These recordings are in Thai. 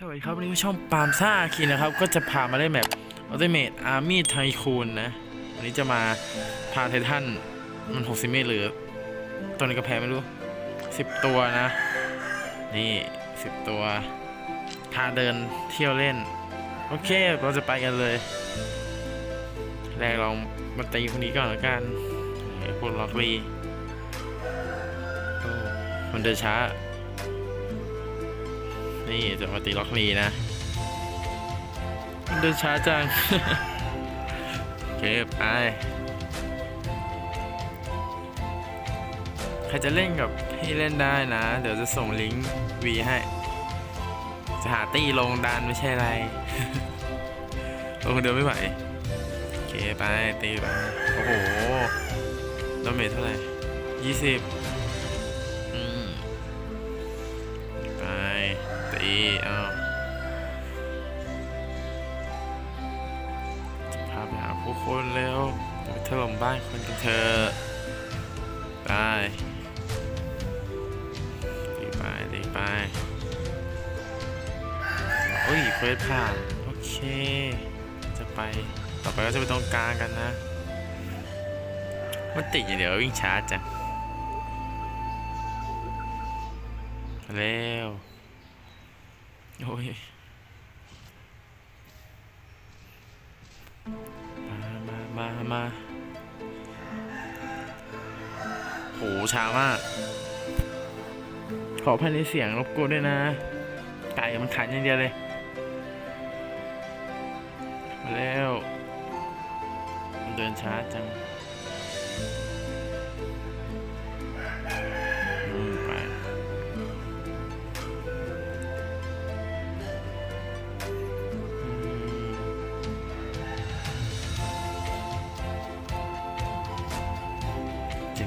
สวัสดีครับวันนี้ช่องปาล์มซ่าคีนะครับ ก็จะพามาเล่นแบบ Ultimate Army Tycoon นะ วันนี้จะมาพาไททันมัน 60 เมตรหรือตัวนี้ก็แพ้ไม่รู้ 10 ตัวนะ นี่ 10 ตัว พาเดินเที่ยวเล่น โอเค เราจะไปกันเลย แรกเรามาตีคนนี้ก่อนล้วกันไอ้พวกล็อกลีโอ้มันเดินช้า นี่จะมาตีล็อกนีนะมันเดินช้าจังเก็บไปใครจะเล่นกับที่เล่นได้นะ เดี๋ยวจะส่งลิงก์วีให้ จะหาตีลงดันไม่ใช่ไร ลงเดียวไม่ไหวเก็บไปตีไป โอ้โหดาเมจเท่าไหร่ยี่สิบ ตีเอาจะพาไปหาผู้คนเร็วจะไปถล่มบ้านคนกันเถอะไปตีไปตีไปโอ้ยเควสผ่าน โอเค จะไปต่อไปก็จะไปตรงกลางกันนะ มันติดอย่างเดียววิ่งช้าจังเร็ว โอ้ยมามามามาโหช้ามาก ขอพันในเสียงรบกวนด้วยนะ ไก่มันขันอย่างเดียวเลย มาเร็วมันเดินช้าจัง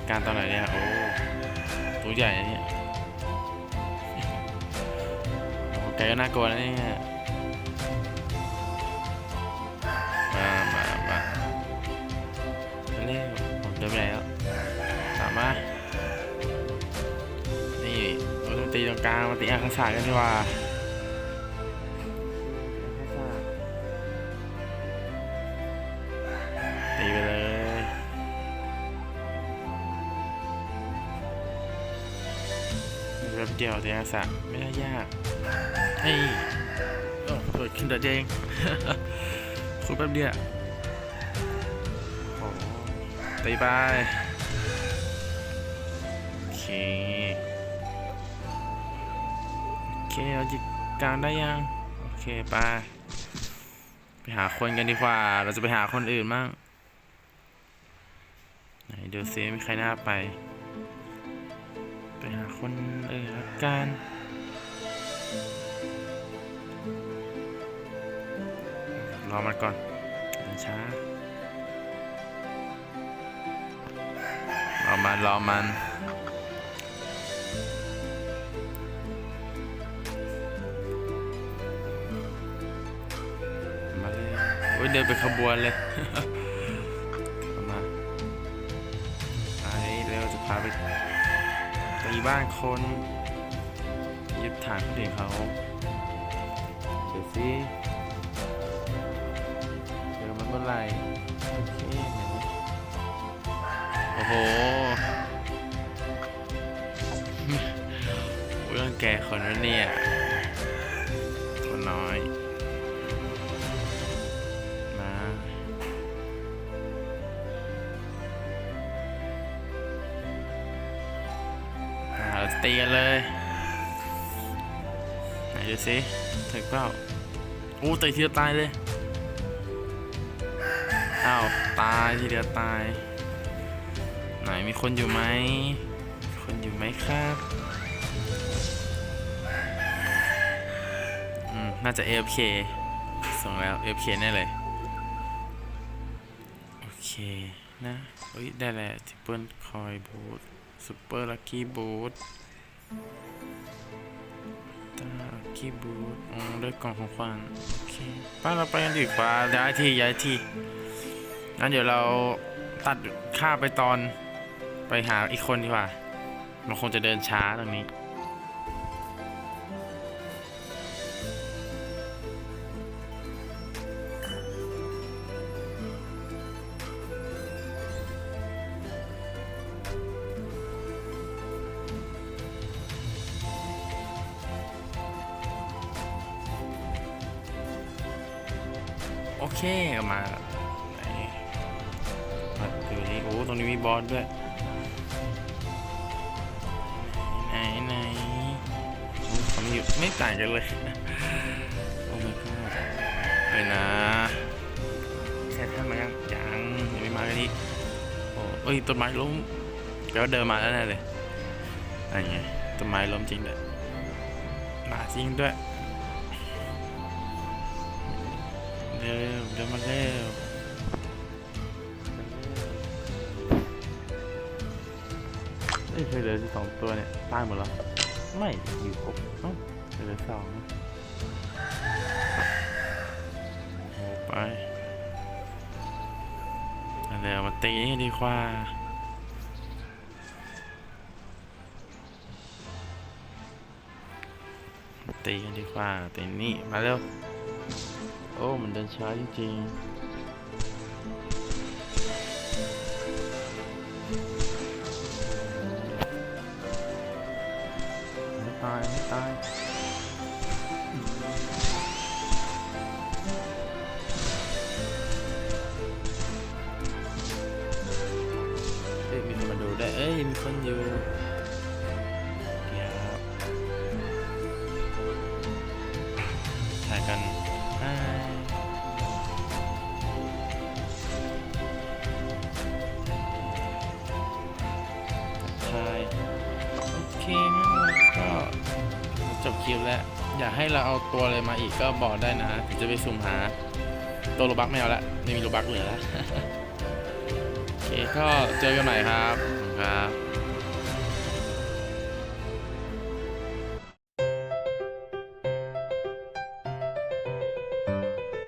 การตอนไหนเนี่ยโอ้ตัวใหญ่เนี่ยโอ้แกก็น่ากลัวนะเนี่ยมามามาเร็วผมเดินไปไหนแล้วตามมานี่เราต้องตีตรงกลางมาตีอาคาศาสตร์กันดีกว่า เดียวเดียสะไม่น่ายากเฮ้โอ้เกิดขึ้นเดี๋ยวเองคุณแป๊บเดียวโอ้ตีไปโอเคโอเคเราจิกกลางได้ยัง โอเคไปไปหาคนกันดีกว่า เราจะไปหาคนอื่นมั่งไหนดูซิมีใครน่าไป คนอื่นละกันรอมันก่อนเดินช้ารอมันรอมันมาเลยโอ้ยเดินไปขบวนเลยมาไปเร็วจะพาไป ตีบ้านคนยึดฐานคนอื่นเขาเดี๋ยวสิเจอมันเมื่อไหร่โอเคโอ้โหเรื่องแกคนนั้นเนี่ย อ่าเราจะตีกันเลยไหนดูสิถึงเปล่าโอ้ตีทีเดียวตายเลย อ้าว ตายทีเดียวตาย ไหนมีคนอยู่ไหม คนอยู่ไหมครับอืมน่าจะ AFK ส่งแล้ว AFK แน่เลย โอเคนะเฮ้ย ได้แล้วทิปเปิลคอยบูท ซูเปอร์ลัคกี้บูทตาลัคกี้บูทอ๋อได้กล่องของขวัญโอเคป้าเราไปกันดีกว่าย้ายที่ย้ายที่งั้นเดี๋ยวเราตัดค่าไปตอนไปหาอีกคนดีกว่า มันคงจะเดินช้าตรงนี้ โอเคมาไหนมาดูนี่โอ้ตรงนี้มีบอสด้วยไหนไหนโอ้ผมอยู่ไม่ต่างกันเลย โอ้ my god ไปนะแค่ท่านมายังยังยังไม่มากันนี่โอ้เอ้ยต้นไม้ล้มแปลว่าเดินมาแล้วแน่เลยอะไรเงี้ยต้นไม้ล้มจริงด้วยมาจริงด้วย เร็วเดินมาเร็วเอ้ยเคยเหลือที่สองตัวเนี่ยตายหมดแล้ว ไม่อยู่ครบเอ้าเหลือสองโอ้ไปอันเดี๋ยวมาตีกันดีกว่ามาตีกันดีกว่าตีนี่มาเร็ว โอ้ มันเดินช้าจริงๆไม่ตายไม่ตายเอ้ยมีคนมาดูได้ เอ้ยมีคนอยู่ ชาย โอเคงั้นเราก็จบคลิปแล้ว อยากให้เราเอาตัวอะไรมาอีกก็บอกได้นะถึงจะไปสุ่มหา ตัวโลบักไม่เอาละไม่มีโลบักเหลือแล้ว โอเคก็เจอกันใหม่ครับครับ